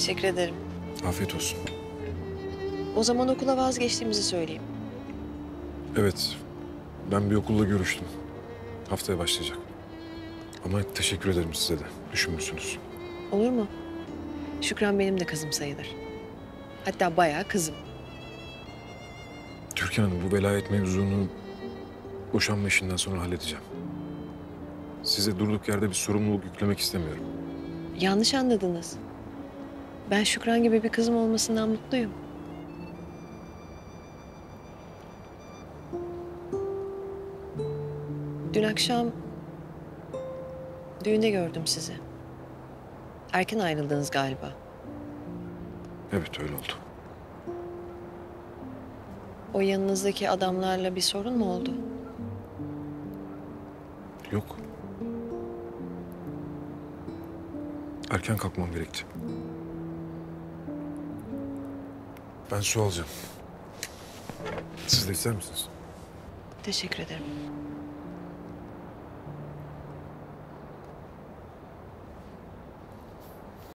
Teşekkür ederim. Afiyet olsun. O zaman okula vazgeçtiğimizi söyleyeyim. Evet, ben bir okulla görüştüm. Haftaya başlayacak. Ama teşekkür ederim size de. Düşünmüşsünüz. Olur mu? Şükran benim de kızım sayılır. Hatta bayağı kızım. Türkan Hanım bu velayet mevzunu boşanma işinden sonra halledeceğim. Size durduk yerde bir sorumluluk yüklemek istemiyorum. Yanlış anladınız. Ben Şükran gibi bir kızım olmasından mutluyum. Dün akşam düğünde gördüm sizi. Erken ayrıldınız galiba. Evet öyle oldu. O yanınızdaki adamlarla bir sorun mu oldu? Yok. Erken kalkmam gerekti. Ben su alacağım. Siz de ister misiniz? Teşekkür ederim.